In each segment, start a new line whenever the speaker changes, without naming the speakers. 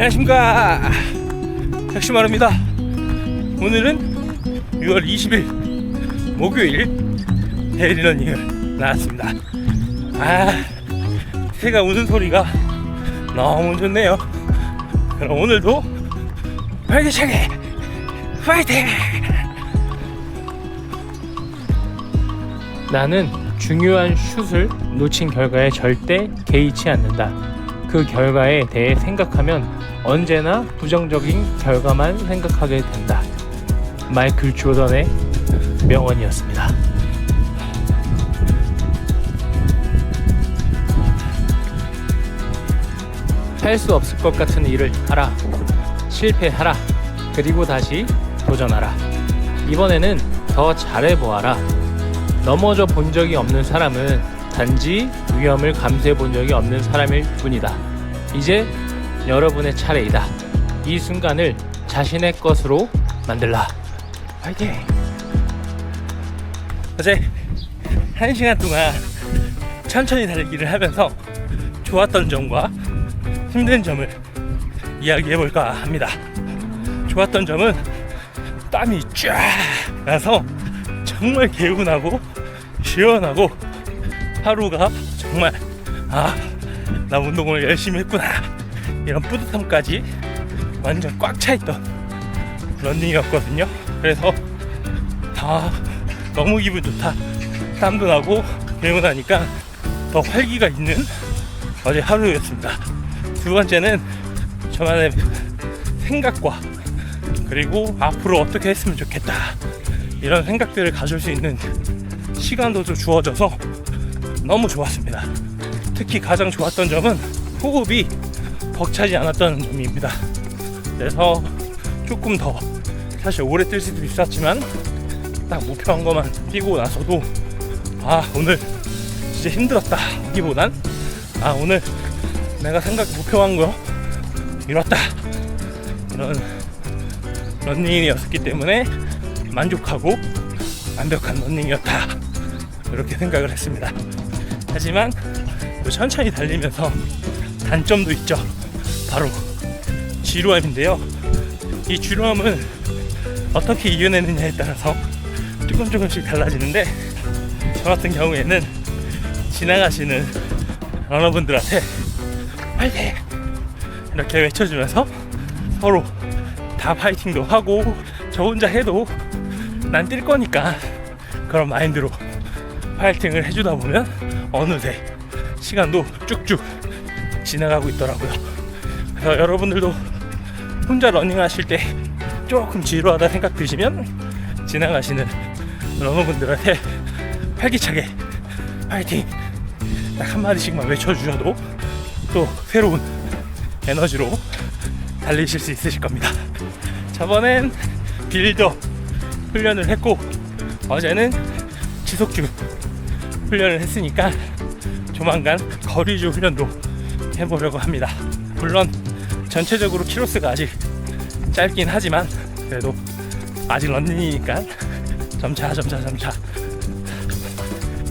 안녕하십니까. 혁신마루입니다. 오늘은 6월 20일 목요일 데일리러닝을 나왔습니다. 아 새가 우는 소리가 너무 좋네요. 그럼 오늘도 활기차게 파이팅!
나는 중요한 슛을 놓친 결과에 절대 개의치 않는다. 그 결과에 대해 생각하면 언제나 부정적인 결과만 생각하게 된다. 마이클 조던의 명언이었습니다. 할 수 없을 것 같은 일을 하라. 실패하라. 그리고 다시 도전하라. 이번에는 더 잘해보아라. 넘어져 본 적이 없는 사람은 단지 위험을 감수해 본 적이 없는 사람일 뿐이다. 이제 여러분의 차례이다. 이 순간을 자신의 것으로 만들라.
파이팅 어제 한 시간 동안 천천히 달리기를 하면서 좋았던 점과 힘든 점을 이야기해 볼까 합니다. 좋았던 점은 땀이 쫙 나서 정말 개운하고 시원하고 하루가 정말 아, 나 운동을 열심히 했구나. 이런 뿌듯함까지 완전 꽉 차 있던 런닝이었거든요. 그래서 아, 너무 기분 좋다. 땀도 나고 개운하니까 더 활기가 있는 어제 하루였습니다. 두 번째는 저만의 생각과 그리고 앞으로 어떻게 했으면 좋겠다 이런 생각들을 가질 수 있는 시간도 좀 주어져서 너무 좋았습니다. 특히 가장 좋았던 점은 호흡이 벅차지 않았다는 점입니다. 그래서 조금 더 사실 오래 뛸 수도 있었지만 딱 목표한 것만 뛰고 나서도 아 오늘 진짜 힘들었다 하기보단 아 오늘 내가 생각 목표한 거 이뤘다. 이런 런닝이었기 때문에 만족하고 완벽한 런닝이었다. 이렇게 생각을 했습니다. 하지만 또 천천히 달리면서 단점도 있죠. 바로 지루함인데요. 이 지루함은 어떻게 이겨내느냐에 따라서 조금 조금씩 달라지는데 저 같은 경우에는 지나가시는 러너분들한테 파이팅 이렇게 외쳐주면서 서로 다 파이팅도 하고 저 혼자 해도 난 뛸 거니까. 그런 마인드로 파이팅을 해주다 보면 어느새 시간도 쭉쭉 지나가고 있더라고요. 그래서 여러분들도 혼자 러닝 하실 때 조금 지루하다 생각 드시면 지나가시는 러너분들한테 활기차게 파이팅 딱 한마디씩만 외쳐주셔도 또 새로운 에너지로 달리실 수 있으실 겁니다. 저번엔 빌더 훈련을 했고 어제는 지속주 훈련을 했으니까 조만간 거리주 훈련도 해보려고 합니다. 물론 전체적으로 키로스가 아직 짧긴 하지만 그래도 아직 런닝이니까 점차 점차 점차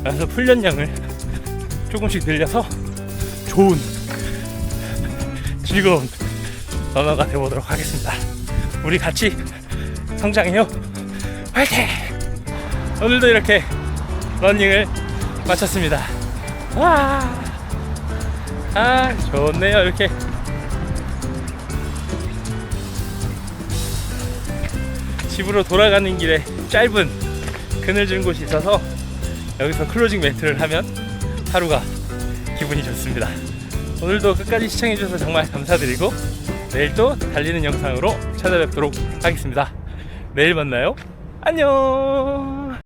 그래서 훈련량을 조금씩 늘려서 좋은 즐거운 러너가 되보도록 하겠습니다. 우리 같이 성장해요. 화이팅! 오늘도 이렇게 러닝을 마쳤습니다. 와, 아 좋네요 이렇게 집으로 돌아가는 길에 짧은 그늘진 곳이 있어서 여기서 클로징 멘트를 하면 하루가 기분이 좋습니다. 오늘도 끝까지 시청해주셔서 정말 감사드리고 내일 또 달리는 영상으로 찾아뵙도록 하겠습니다. 내일 만나요. 안녕!